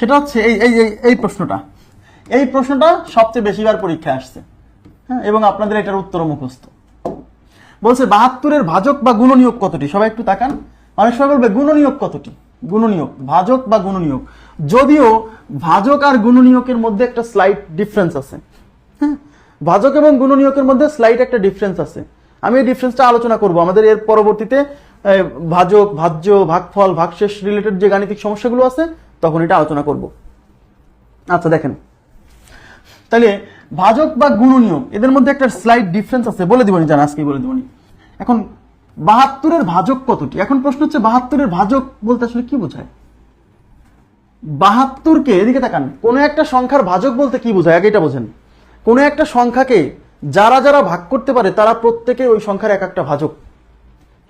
সেটা হচ্ছে এই এই, এই- প্রশ্নটা। এই প্রশ্নটা সবচেয়ে বেশিবার পরীক্ষায় আসছে। হ্যাঁ এবং আপনাদের এটার উত্তর মুখস্থ। বলছে, বাহাত্তরের ভাজক বা গুণনীয়ক কতটি? সবাই একটু তাকান। অনেক সময় বলবে, গুণনীয়ক কতটি? গুণনীয়ক, ভাজক বা গুণনীয়ক। যদিও ভাজক আর গুণনীয়কের মধ্যে একটা স্লাইট ডিফারেন্স আছে। হ্যাঁ ভাজক এবং গুণনীয়কের মধ্যে স্লাইট একটা ডিফারেন্স আছে। আমি এই ডিফারেন্সটা আলোচনা করব। আমাদের এর পরবর্তীতে ভাজক, ভাজ্য, ভাগফল, ভাগশেষ রিলেটেড যে গাণিতিক সমস্যাগুলো আছে তখন এটা আলোচনা করব। আচ্ছা দেখেন। তাহলে ভাজক বা গুণনীয়ক, এদের মধ্যে একটা স্লাইড ডিফারেন্স আছে। বলে দিবনি জান আজকে বলে দিবনি। এখন, বাহাত্তরের ভাজক কতটি? এখন প্রশ্ন হচ্ছে, বাহাত্তরের ভাজক বলতে আসলে কি বোঝায়? বাহাত্তরকে এদিকে তাকান। কোনো একটা সংখ্যার ভাজক বলতে কি বোঝায়? আগে এটা বোঝেন। কোনো একটা সংখ্যাকে যারা যারা ভাগ করতে পারে, তারা প্রত্যেকে ওই সংখ্যার এক একটা ভাজক।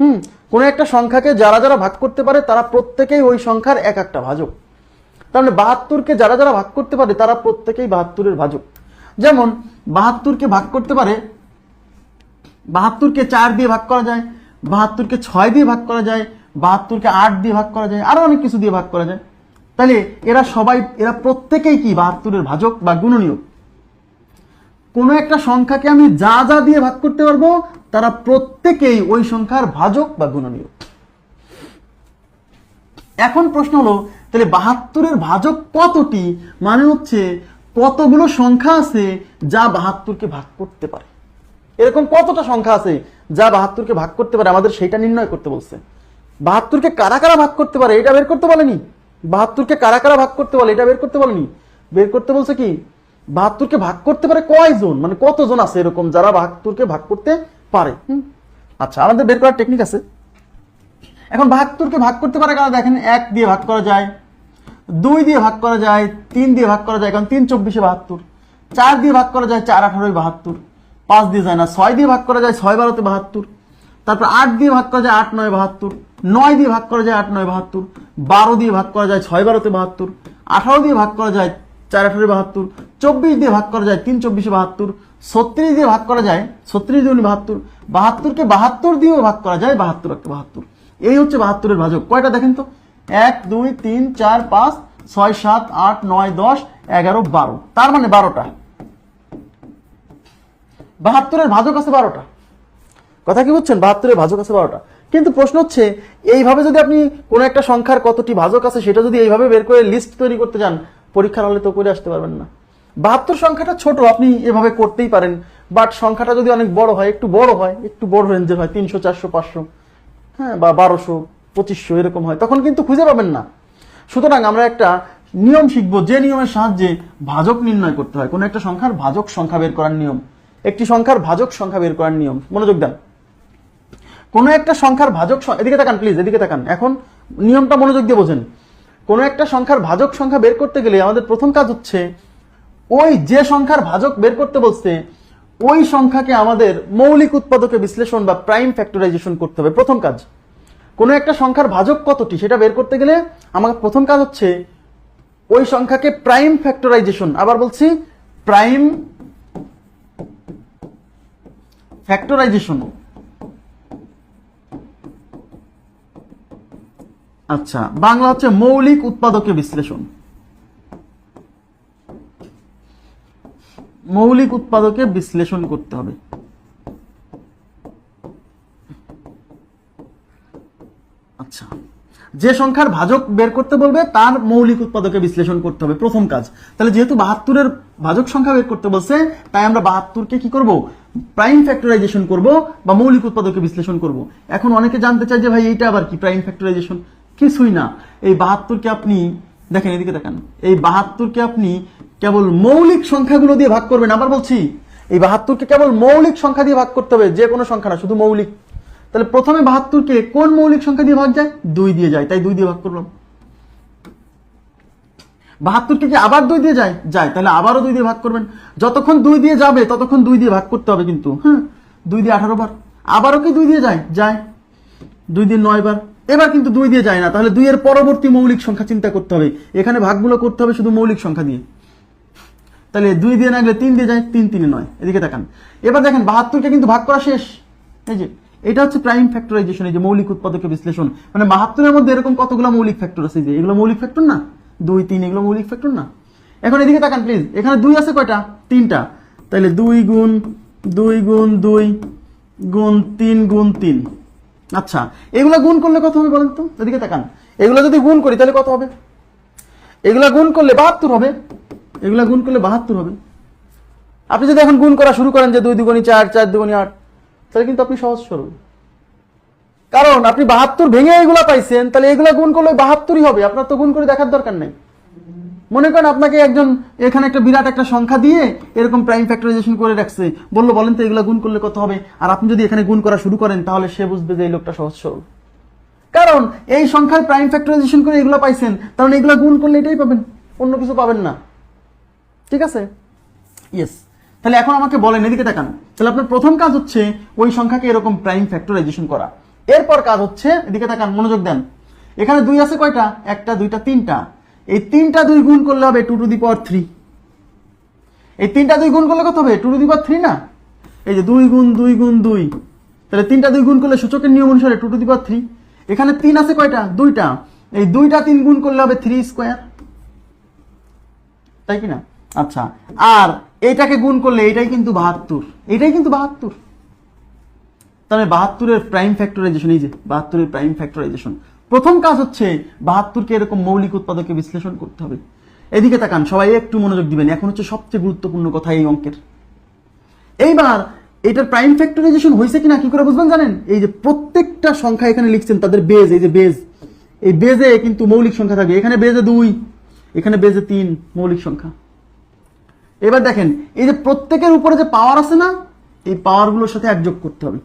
হুম? কোনো একটা সংখ্যাকে যারা যারা ভাগ করতে পারে, তারা প্রত্যেকেই ওই সংখ্যার এক একটা ভাজক। মানে বাহাত্তরকে যারা যারা ভাগ করতে পারে, তারা প্রত্যেকেই বাহাত্তরের ভাজক। যেমন, বাহাত্তরকে ভাগ করতে পারে, বাহাত্তরকে চার দিয়ে ভাগ করা যায়, বাহাত্তরকে ছয় দিয়ে ভাগ করা যায়, বাহাত্তরকে আট দিয়ে ভাগ করা যায়, আরও অনেক কিছু দিয়ে ভাগ করা যায়। তাহলে এরা সবাই, এরা প্রত্যেকেই কি বাহাত্তরের ভাজক বা গুণনীয় কোনো একটা সংখ্যাকে আমি যা যা দিয়ে ভাগ করতে পারব, তারা প্রত্যেকেই ওই সংখ্যার ভাজক বা গুণনীয় এখন প্রশ্ন হলো তাহলে বাহাত্তরের ভাজক কতটি? মানে হচ্ছে কতগুলো সংখ্যা আছে যা বাহাত্তরকে ভাগ করতে পারে? এরকম কতটা সংখ্যা আছে যা বাহাত্তরকে ভাগ করতে পারে? আমাদের সেইটা নির্ণয় করতে বলছে। বাহাত্তরকে কারা কারা ভাগ করতে পারে? এটা বের করতে বলেনি। বাহাত্তরকে কারা কারা ভাগ করতে বলে? এটা বের করতে বলেনি। বের করতে বলছে কি? বাহাত্তরকে ভাগ করতে পারে কয়জন? মানে কতজন আছে এরকম যারা বাহাত্তরকে ভাগ করতে পারে? আচ্ছা আমাদের বের করার টেকনিক আছে। এখন বাহাত্তরকে ভাগ করতে পারে কারা দেখেন এক দিয়ে ভাগ করা যায় দুই দিয়ে ভাগ করা যায় তিন দিয়ে ভাগ করা যায় কারণ তিন চব্বিশে বাহাত্তর চার দিয়ে ভাগ করা যায় চার আঠারোই বাহাত্তর পাঁচ দিয়ে যায় না ছয় দিয়ে ভাগ করা যায় ছয় বারোতে বাহাত্তর তারপর আট দিয়ে ভাগ করা যায় আট নয় বাহাত্তর নয় দিয়ে ভাগ করা যায় আট নয় বাহাত্তর বারো দিয়ে ভাগ করা যায় ছয় বারোতে বাহাত্তর আঠারো দিয়ে ভাগ করা যায় চার আঠারো বাহাত্তর চব্বিশ দিয়ে ভাগ করা যায় তিন চব্বিশে বাহাত্তর ছত্রিশ দিয়ে ভাগ করা যায় ছত্রিশ দিয়ে বাহাত্তর বাহাত্তরকে বাহাত্তর দিয়েও ভাগ করা যায় বাহাত্তর একটা বাহাত্তর এই হচ্ছে বাহাত্তরের ভাজক। কয়টা দেখেন তো? এক, দুই, তিন, চার, পাঁচ, ছয়, সাত, আট, নয়, দশ, এগারো, বারো। তার মানে বারোটা। বাহাত্তরের ভাজক আছে বারোটা। কথা কি বুঝছেন? বাহাত্তরের ভাজক আছে বারোটা। কিন্তু প্রশ্ন হচ্ছে, এইভাবে যদি আপনি কোনো একটা সংখ্যার কতটি ভাজক আছে, সেটা যদি এইভাবে বের করে লিস্ট তৈরি করতে যান, পরীক্ষার হলে তো করে আসতে পারবেন না। বাহাত্তর সংখ্যাটা ছোট, আপনি এভাবে করতেই পারেন। বাট সংখ্যাটা যদি অনেক বড় হয়, একটু বড় হয়, একটু বড় রেঞ্জের হয়, তিনশো, চারশো, পাঁচশো। হ্যাঁ বা বারোশো, পঁচিশশো এরকম হয়, তখন কিন্তু খুঁজে পাবেন না। সুতরাং আমরা একটা নিয়ম শিখব, যে নিয়মের সাহায্যে ভাজক নির্ণয় করতে হয়। কোনো একটা সংখ্যার ভাজক সংখ্যা বের করার নিয়ম। একটি সংখ্যার ভাজক সংখ্যা বের করার নিয়ম। মনোযোগ দেন। কোনো একটা সংখ্যার ভাজক এদিকে তাকান প্লিজ এদিকে তাকান। এখন নিয়মটা মনোযোগ দিয়ে বোঝেন। কোনো একটা সংখ্যার ভাজক সংখ্যা বের করতে গেলে আমাদের প্রথম কাজ হচ্ছে, ওই যে সংখ্যার ভাজক বের করতে বলছে ওই সংখ্যাকে আমাদের মৌলিক উৎপাদকে বিশ্লেষণ বা প্রাইম ফ্যাক্টরাইজেশন করতে হবে। প্রথম কাজ, কোনো একটা সংখ্যার ভাজক কতটি সেটা বের করতে গেলে আমার প্রথম কাজ হচ্ছে ওই সংখ্যাকে প্রাইম ফ্যাক্টরাইজেশন আবার বলছি প্রাইম ফ্যাক্টরাইজেশন আচ্ছা বাংলা হচ্ছে মৌলিক উৎপাদকে বিশ্লেষণ। মৌলিক উৎপাদকে বিশ্লেষণ করতে হবে। আচ্ছা। যে সংখ্যার ভাজক বের করতে বলবে, তার মৌলিক উৎপাদকে বিশ্লেষণ করতে হবে। প্রথম কাজ। তাহলে যেহেতু বাহাত্তরের ভাজক সংখ্যা বের করতে বলছে, তাই আমরা বাহাত্তরকে কি করব? প্রাইম ফ্যাক্টরাইজেশন করব বা মৌলিক উৎপাদকে বিশ্লেষণ করব। এখন অনেকে জানতে চায় যে ভাই, এইটা আবার কি প্রাইম ফ্যাক্টরাইজেশন কিছুই না। এই বাহাত্তরকে আপনি, দেখেন এদিকে দেখেন। এই বাহাত্তরকে আপনি কেবল মৌলিক সংখ্যাগুলো দিয়ে ভাগ করবেন আবার বলছি এই বাহাত্তরকে কেবল মৌলিক সংখ্যা দিয়ে ভাগ করতে হবে যে কোনো সংখ্যা না শুধু মৌলিক তাহলে প্রথমে বাহাত্তরকে কোন মৌলিক সংখ্যা দিয়ে ভাগ যায় দুই দিয়ে যায় তাই দুই দিয়ে ভাগ করলাম বাহাত্তরকে কি আবার দুই দিয়ে যায় যায় তাহলে আবারও দুই দিয়ে ভাগ করবেন যতক্ষণ দুই দিয়ে যাবে ততক্ষণ দুই দিয়ে ভাগ করতে হবে কিন্তু হ্যাঁ দুই দিয়ে আঠারো বার আবারও কি দুই দিয়ে যায় যায় দুই দিয়ে নয় বার এবার কিন্তু দুই দিয়ে যায় না তাহলে দুইয়ের পরবর্তী মৌলিক সংখ্যা চিন্তা করতে হবে এখানে ভাগগুলো করতে হবে শুধু মৌলিক সংখ্যা দিয়ে তাহলে দুই দিয়ে না গেলে তিন দিয়ে যায়, তিন তিনে নয়। এদিকে তাকান এবার দেখেন, বাহাত্তরকে কিন্তু ভাগ করা শেষ। এই যে, এটা হচ্ছে প্রাইম ফ্যাক্টরাইজেশন এই যে মৌলিক উৎপাদকে বিশ্লেষণ। মানে বাহাত্তরের মধ্যে এরকম কতগুলো মৌলিক ফ্যাক্টর আছে? যে, এগুলো মৌলিক ফ্যাক্টর না? দুই, তিন, এগুলো মৌলিক ফ্যাক্টর না? এখন এদিকে তাকান প্লিজ এখানে দুই আছে কয়টা? তিনটা। তাহলে দুই গুণ দুই গুণ দুই গুণ তিন গুণ তিন। আচ্ছা এগুলো গুণ করলে কত হবে বলেন তো? এদিকে তাকান। এগুলো যদি গুণ করি, তাহলে কত হবে? এগুলা গুণ করলে বাহাত্তর হবে। এগুলা গুণ করলে বাহাত্তর হবে। আপনি যদি এখন গুণ করা শুরু করেন যে দুই দুগুণি চার চার দুগুণি আট, তাহলে কিন্তু আপনি সহজ সরল। কারণ আপনি বাহাত্তর ভেঙে এগুলা পাইছেন, তাহলে এগুলা গুণ করলে বাহাত্তরই হবে। আপনার তো গুণ করে দেখার দরকার নেই। মনে করেন আপনাকে একজন, এখানে একটা বিরাট একটা সংখ্যা দিয়ে এরকম প্রাইম ফ্যাক্টরাইজেশন করে রাখছে। বলল, বলেন তো এগুলো গুণ করলে কত হবে? আর আপনি যদি এখানে গুণ করা শুরু করেন, তাহলে সে বুঝবে যে এই লোকটা সহজ সরল। কারণ এই সংখ্যার প্রাইম ফ্যাক্টরাইজেশন করে এগুলো পাইছেন কারণ এগুলো গুণ করলে এটাই পাবেন। অন্য কিছু পাবেন না। ঠিক আছে? ইয়েস তাহলে এখন আমাকে বলেন, এদিকে তাকান। তাহলে আপনার প্রথম কাজ হচ্ছে ওই সংখ্যাকে এরকম প্রাইম ফ্যাক্টরাইজেশন করা। এরপর কাজ হচ্ছে, এদিকে তাকান, মনোযোগ দেন। এখানে দুই আছে কয়টা? একটা, দুইটা, তিনটা। এই তিনটা দুই গুণ করলে হবে two to the power three এই তিনটা দুই গুণ করলে কত হবে? Two to the power three না? এই যে দুই গুণ দুই গুণ, দুই। তাহলে তিনটা দুই গুণ করলে সূচকের নিয়ম অনুসারে two to the power three এখানে তিন আছে কয়টা? দুইটা। এই দুইটা তিন গুণ করলে হবে থ্রি স্কোয়ার তাই কি না? আচ্ছা আর এটাকে গুণ করলে এটাই কিন্তু বাহাত্তর, এটাই কিন্তু বাহাত্তর। তাহলে বাহাত্তরের প্রাইম ফ্যাক্টরাইজেশন এই যে বাহাত্তরের প্রাইম ফ্যাক্টরাইজেশন প্রথম কাজ হচ্ছে বাহাত্তরকে এরকম মৌলিক উৎপাদকে বিশ্লেষণ করতে হবে। এদিকে তাকান, সবাই একটু মনোযোগ দিবেন, এখন হচ্ছে সবচেয়ে গুরুত্বপূর্ণ কথা এই অঙ্কের। এইবার এটার প্রাইম ফ্যাক্টরাইজেশন হয়েছে কিনা কি করে বুঝবেন জানেন? এই যে প্রত্যেকটা সংখ্যা এখানে লিখছেন তাদের বেজ এই যে বেজ এই বেজে কিন্তু মৌলিক সংখ্যা থাকবে এখানে বেজে দুই, এখানে বেজে তিন, মৌলিক সংখ্যা। এবার দেখেন, এই যে প্রত্যেকের উপরে যে পাওয়ার আছে না, এই পাওয়ারগুলোর সাথে একযোগ করতে হবে।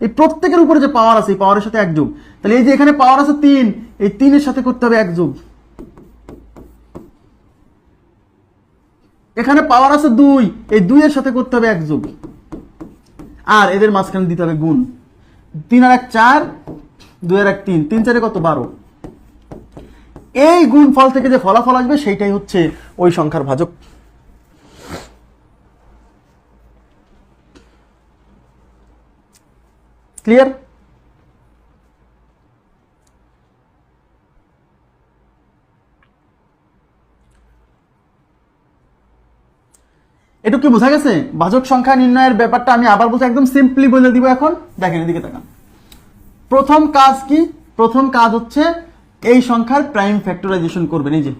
এই প্রত্যেকের উপরে যে পাওয়ার আছে, এই পাওয়ারের সাথে একযোগ। তাহলে এই যে এখানে পাওয়ার আছে তিন, এই তিনের সাথে করতে হবে একযোগ। এখানে পাওয়ার আছে দুই, এই দুইয়ের সাথে করতে হবে একযোগ। আর এদের মাঝখানে দিতে হবে গুণ। তিন আর এক চার, দুই আর এক তিন। তিন চারে কত? বারো। এই গুণ ফল থেকে যে ফলাফল আসবে, সেইটাই হচ্ছে ওই সংখ্যার ভাজক। ক্লিয়ার? একটু কি বোঝা গেছে? ভাজক সংখ্যা নির্ণয়ের ব্যাপারটা আমি আবার বলছি, একদম সিম্পলি বলে দিব এখন। দেখেন, এদিকে তাকান। প্রথম কাজ কি? প্রথম কাজ হচ্ছে এই সংখ্যার প্রাইম ফ্যাক্টরাইজেশন করবেন, এই যে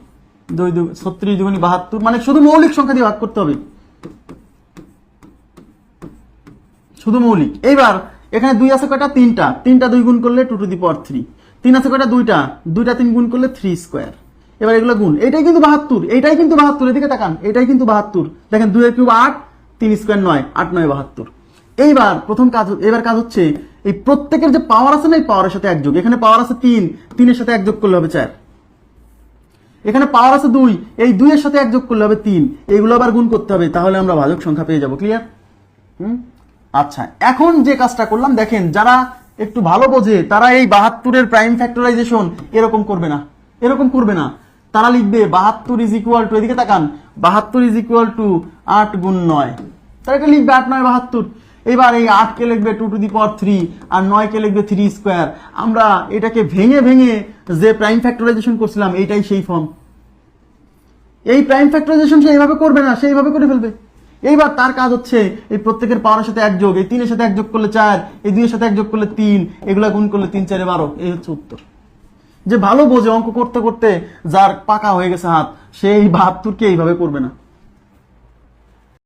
দুই দু, ছত্রিশ দুগুণি বাহাত্তর মানে শুধু মৌলিক সংখ্যা দিয়ে ভাগ করতে হবে। শুধু মৌলিক। এইবার এখানে দুই আছে কয়টা? তিনটা। তিনটা দুই গুণ করলে two to the power three তিন আছে কয়টা? দুইটা। দুইটা তিন গুণ করলে থ্রি স্কোয়ার এবার এগুলো গুণ। এটাই কিন্তু বাহাত্তর। এটাই কিন্তু বাহাত্তর। এদিকে তাকান। এটাই কিন্তু বাহাত্তর। দেখেন দুই কিউব আট, তিন স্কোয়ার নয়। আট নয়, বাহাত্তর। এইবার প্রথম কাজ এবার কাজ হচ্ছে, এই প্রত্যেকের যে পাওয়ার আছে না, এই পাওয়ারের সাথে একযোগ এখানে পাওয়ার আছে তিন। তিনের সাথে একযোগ করলে হবে চার। এখানে পাওয়ার আছে দুই। এই দুইয়ের সাথে একযোগ করলে হবে তিন। এগুলো আবার গুণ করতে হবে। তাহলে আমরা ভাজক সংখ্যা পেয়ে যাব। ক্লিয়ার হুম? আচ্ছা এখন যে কাজটা করলাম, দেখেন, যারা একটু ভালো বোঝে, তারা এই বাহাত্তরের প্রাইম ফ্যাক্টরাইজেশন এরকম করবে না, এরকম করবে না। তারা লিখবে বাহাত্তর ইজ ইকুয়াল টু এদিকে তাকান, বাহাত্তর ইজ ইকুয়াল টু আট গুণ নয়। তারা এটা লিখবে আট, নয়, বাহাত্তর। এবার এই আটকে লিখবে two to the power three আর নয়কে লিখবে থ্রি স্কোয়ার আমরা এটাকে ভেঙে ভেঙে যে প্রাইম ফ্যাক্টরাইজেশন করছিলাম, এইটাই সেই ফর্ম এই প্রাইম ফ্যাক্টরাইজেশন সে এইভাবে করবে না সেইভাবে করে ফেলবে। এইবার তার কাজ হচ্ছে এই প্রত্যেকের পাওয়ারের সাথে একযোগ, এই তিনের সাথে একযোগ করলে চার, এই দুইয়ের সাথে একযোগ করলে তিন, এগুলা গুণ করলে তিন, চারে বারো, এই হচ্ছে উত্তর। যে ভালো বোঝে অঙ্ক করতে করতে যার পাকা হয়ে গেছে হাত, সেই বাহাত্তরকে এইভাবে করবে না।